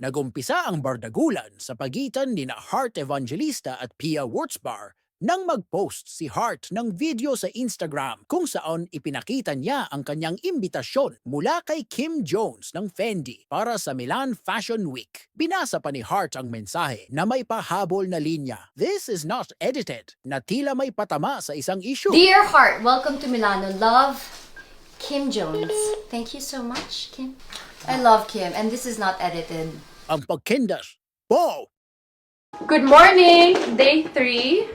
Nagumpisa ang bardagulan sa pagitan ni na Heart Evangelista at Pia Wurtzbar nang mag-post si Hart ng video sa Instagram kung saan ipinakita niya ang kanyang imbitasyon mula kay Kim Jones ng Fendi para sa Milan Fashion Week. Binasa pa ni Hart ang mensahe na may pahabol na linya. This is not edited na tila may patama sa isang issue. Dear Heart, welcome to Milano. Love, Kim Jones. Thank you so much, Kim. I love Kim, and this is not edited. Ang pagkinder. Wow! Good morning, day three.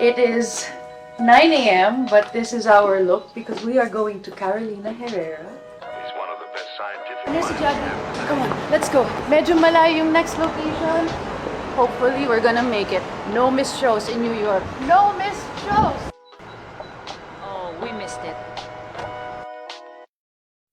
It is 9 a.m., but this is our look because we are going to Carolina Herrera. He's one of the best scientific Ano si Javi? Come on, let's go. Medyo malayo yung next location. Hopefully, we're gonna make it. No missed shows in New York. No missed shows! Oh, we missed it.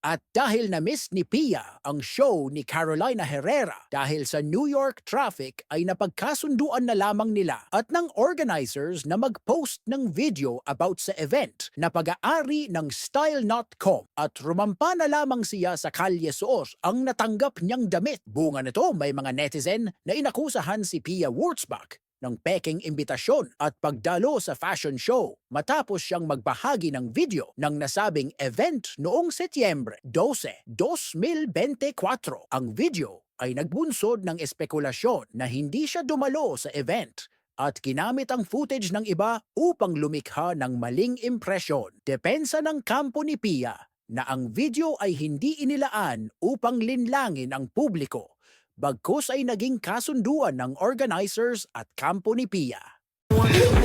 At dahil na-miss ni Pia ang show ni Carolina Herrera dahil sa New York traffic ay napagkasunduan na lamang nila at ng organizers na mag-post ng video about sa event na pag-aari ng Style.com at rumampa na lamang siya sa Kalye Soos ang natanggap niyang damit. Bunga nito may mga netizen na inakusahan si Pia Wurtzbach ng peking imbitasyon at pagdalo sa fashion show matapos siyang magbahagi ng video ng nasabing event noong Setyembre 12, 2024. Ang video ay nagbunsod ng espekulasyon na hindi siya dumalo sa event at ginamit ang footage ng iba upang lumikha ng maling impresyon. Depensa ng kampo ni Pia na ang video ay hindi inilaan upang linlangin ang publiko bagkus ay naging kasunduan ng organizers at kampo ni Pia.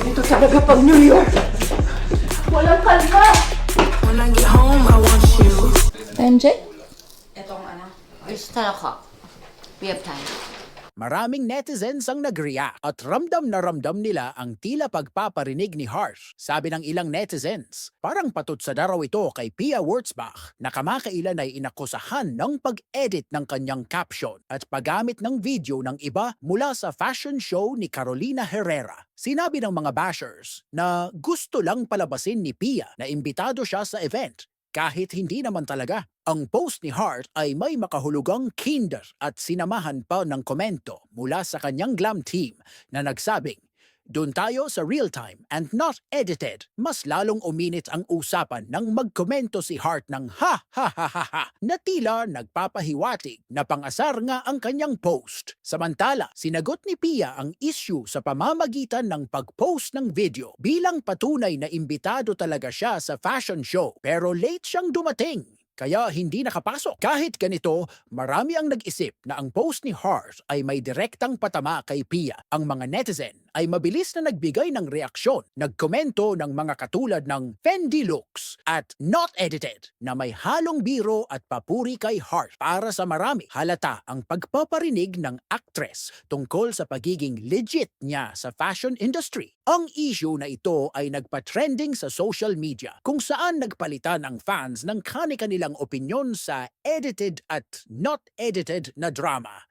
Ito talaga pag New York. Walang kalma! When I get home, I want you. Benji? Itong ano? It's 10 o'clock. We have time. Maraming netizens ang nag-react at ramdam na ramdam nila ang tila pagpaparinig ni Harsh. Sabi ng ilang netizens, parang patut sa daraw ito kay Pia Wurtzbach na kamakailan ay inakusahan ng pag-edit ng kanyang caption at paggamit ng video ng iba mula sa fashion show ni Carolina Herrera. Sinabi ng mga bashers na gusto lang palabasin ni Pia na imbitado siya sa event kahit hindi naman talaga. Ang post ni Hart ay may makahulugang kinder at sinamahan pa ng komento mula sa kanyang glam team na nagsabing, Doon tayo sa real time and not edited. Mas lalong uminit ang usapan nang magkomento si Hart ng ha ha ha ha ha na tila nagpapahiwatig na pangasar nga ang kanyang post. Samantala, sinagot ni Pia ang issue sa pamamagitan ng pag-post ng video bilang patunay na imbitado talaga siya sa fashion show pero late siyang dumating kaya hindi nakapasok. Kahit ganito, marami ang nag-isip na ang post ni Hart ay may direktang patama kay Pia. Ang mga netizen ay mabilis na nagbigay ng reaksyon, nagkomento ng mga katulad ng Fendi looks at not edited na may halong biro at papuri kay Hart. Para sa marami, halata ang pagpaparinig ng actress tungkol sa pagiging legit niya sa fashion industry. Ang issue na ito ay nagpa-trending sa social media kung saan nagpalitan ang fans ng kani-kanilang opinyon sa edited at not edited na drama.